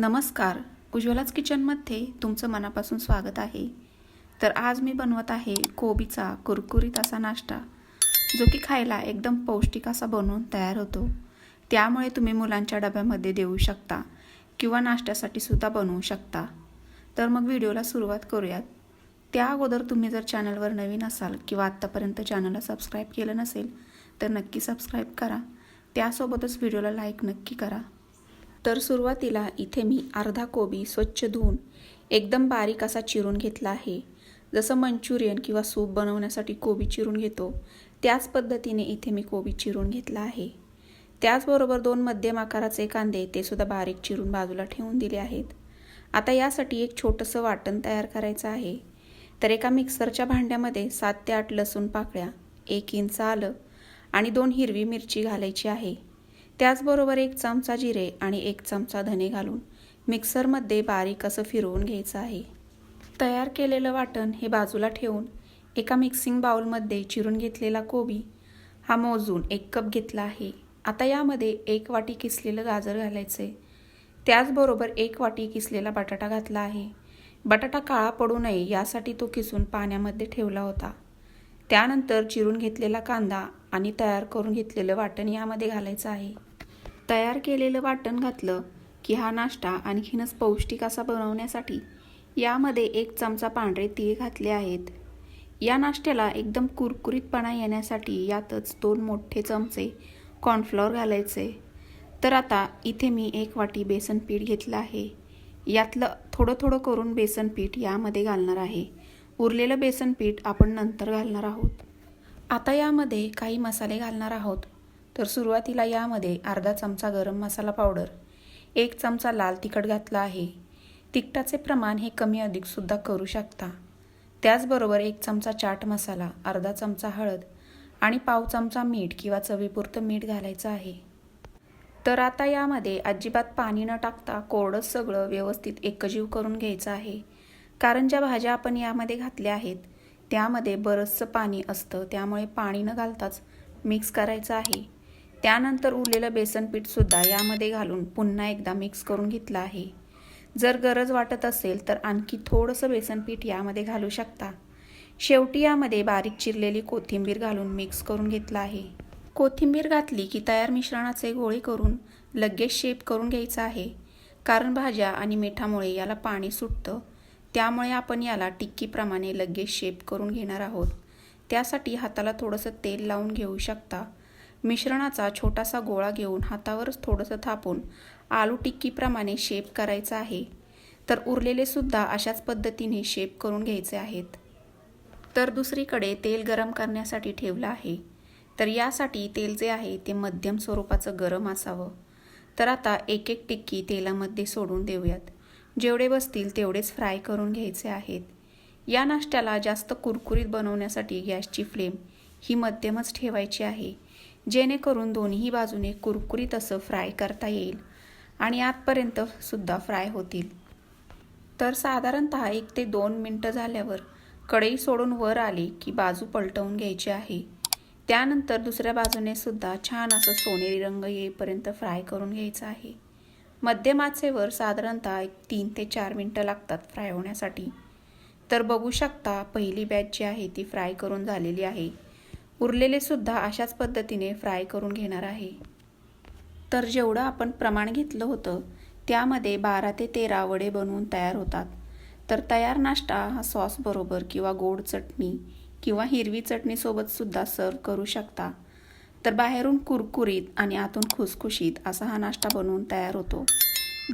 नमस्कार. उज्ज्वलाच किचनमध्ये तुमचं मनापासून स्वागत आहे. तर आज मी बनवत आहे कोबीचा कुरकुरीत असा नाश्ता जो की खायला एकदम पौष्टिक असा बनवून तयार होतो. त्यामुळे तुम्ही मुलांच्या डब्यामध्ये देऊ शकता किंवा नाश्त्यासाठी सुद्धा बनवू शकता. तर मग व्हिडिओला सुरुवात करूयात. त्या अगोदर तुम्ही जर चॅनलवर नवीन असाल किंवा आत्तापर्यंत चॅनलला सबस्क्राईब केलं नसेल तर नक्की सबस्क्राईब करा. त्यासोबतच व्हिडिओला लाईक नक्की करा. तर सुरुवातीला इथे मी अर्धा कोबी स्वच्छ धुवून एकदम बारीक असा चिरून घेतला आहे. जसं मंचुरियन किंवा सूप बनवण्यासाठी कोबी चिरून घेतो त्याच पद्धतीने इथे मी कोबी चिरून घेतला आहे. त्याचबरोबर दोन मध्यम आकाराचे कांदे ते सुद्धा बारीक चिरून बाजूला ठेवून दिले आहेत. आता यासाठी एक छोटंसं वाटण तयार करायचं आहे. तर एका मिक्सरच्या भांड्यामध्ये सात ते आठ लसूण पाकळ्या एक इंच आलं आणि दोन हिरवी मिरची घालायची आहे. त्याचबरोबर एक चमचा जिरे आणि एक चमचा धने घालून मिक्सरमध्ये बारीक असं फिरवून घ्यायचं आहे. तयार केलेलं वाटण हे बाजूला ठेवून एका मिक्सिंग बाउलमध्ये चिरून घेतलेला कोबी हा मोजून एक कप घेतला आहे. आता यामध्ये एक वाटी किसलेलं गाजर घालायचं आहे त्याचबरोबर एक वाटी किसलेला बटाटा घातला आहे. बटाटा काळा पडू नये यासाठी तो किसून पाण्यामध्ये ठेवला होता. त्यानंतर चिरून घेतलेला कांदा आणि तयार करून घेतलेलं वाटण यामध्ये घालायचं आहे. तयार केलेलं वाटण घातलं की हा नाश्ता आणखीनच पौष्टिक असा बनवण्यासाठी यामध्ये एक चमचा पांढरे तीळ घातले आहेत. या नाश्त्याला एकदम कुरकुरीतपणा येण्यासाठी यातच दोन मोठे चमचे कॉर्नफ्लॉवर घालायचे. तर आता इथे मी एक वाटी बेसन पीठ घेतलं आहे. यातलं थोडं थोडं करून बेसन पीठ यामध्ये घालणार आहे. उरलेलं बेसन पीठ आपण नंतर घालणार आहोत. आता यामध्ये काही मसाले घालणार आहोत. तर सुरुवातीला यामध्ये अर्धा चमचा गरम मसाला पावडर एक चमचा लाल तिखट घातला आहे. तिखटाचे प्रमाण हे कमी अधिकसुद्धा करू शकता. त्याचबरोबर एक चमचा चाट मसाला अर्धा चमचा हळद आणि पाव चमचा मीठ किंवा चवीपुरतं मीठ घालायचं आहे. तर आता यामध्ये अजिबात पाणी न टाकता कोरडं सगळं व्यवस्थित एकजीव करून घ्यायचं आहे. कारण ज्या भाज्या आपण यामध्ये घातल्या आहेत त्यामध्ये बरंचसं पाणी असतं त्यामुळे पाणी न घालताच मिक्स करायचं आहे. त्यानंतर उरलेलं बेसन पीठसुद्धा यामध्ये घालून पुन्हा एकदा मिक्स करून घेतलं आहे. जर गरज वाटत असेल तर आणखी थोडंसं बेसन पीठ यामध्ये घालू शकता. शेवटी यामध्ये बारीक चिरलेली कोथिंबीर घालून मिक्स करून घेतलं आहे. कोथिंबीर घातली की तयार मिश्रणाचे गोळे करून लगेच शेप करून घ्यायचा आहे. कारण भाज्या आणि मिठामुळे याला पाणी सुटतं. त्यामुळे आपण याला टिक्कीप्रमाणे लगेच शेप करून घेणार आहोत. त्यासाठी हाताला थोडंसं तेल लावून घेऊ शकता. मिश्रणाचा छोटासा गोळा घेऊन हातावरच थोडंसं थापून आलू टिक्कीप्रमाणे शेप करायचा आहे. तर उरलेले सुद्धा अशाच पद्धतीने शेप करून घ्यायचे आहेत. तर दुसरीकडे तेल गरम करण्यासाठी ठेवलं आहे. तर यासाठी तेल जे आहे ते मध्यम स्वरूपाचं गरम असावं. तर आता एक एक टिक्की तेलामध्ये सोडून देऊयात. जेवढे बसतील तेवढेच फ्राय करून घ्यायचे आहेत. या नाश्त्याला जास्त कुरकुरीत बनवण्यासाठी गॅसची फ्लेम ही मध्यमच ठेवायची आहे. जेणेकरून दोन्ही बाजूने कुरकुरीत असं फ्राय करता येईल आणि आतपर्यंत सुद्धा फ्राय होतील. तर साधारणत एक ते दोन मिनटं झाल्यावर कढई सोडून वर आली की बाजू पलटवून घ्यायची आहे. त्यानंतर दुसऱ्या बाजूने सुद्धा छान असं सोनेरी रंग येईपर्यंत फ्राय करून घ्यायचं आहे. मध्यमाचेवर साधारणतः एक तीन ते चार मिनटं लागतात फ्राय होण्यासाठी. तर बघू शकता पहिली बॅच जी आहे ती फ्राय करून झालेली आहे. उरलेले सुद्धा अशाच पद्धतीने फ्राय करून घेणार आहे. तर जेवढं आपण प्रमाण घेतलं होतं त्यामध्ये बारा ते तेरा वडे बनवून तयार होतात. तर तयार नाश्ता हा सॉसबरोबर किंवा गोड चटणी किंवा हिरवी चटणीसोबतसुद्धा सर्व करू शकता. तर बाहेरून कुरकुरीत आणि आतून खुसखुशीत असा हा नाश्ता बनवून तयार होतो.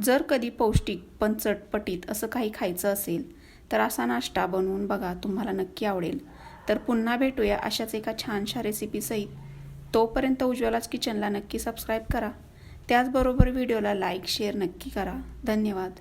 जर कधी पौष्टिक पण चटपटीत असं काही खायचं असेल तर असा नाश्ता बनवून बघा तुम्हाला नक्की आवडेल. तर पुन्हा भेटूया अशाच एका छानशा रेसिपीसहित तोपर्यंत उज्ज्वलाच किचनला नक्की सबस्क्राईब करा. त्याचबरोबर व्हिडिओला लाईक शेअर नक्की करा. धन्यवाद.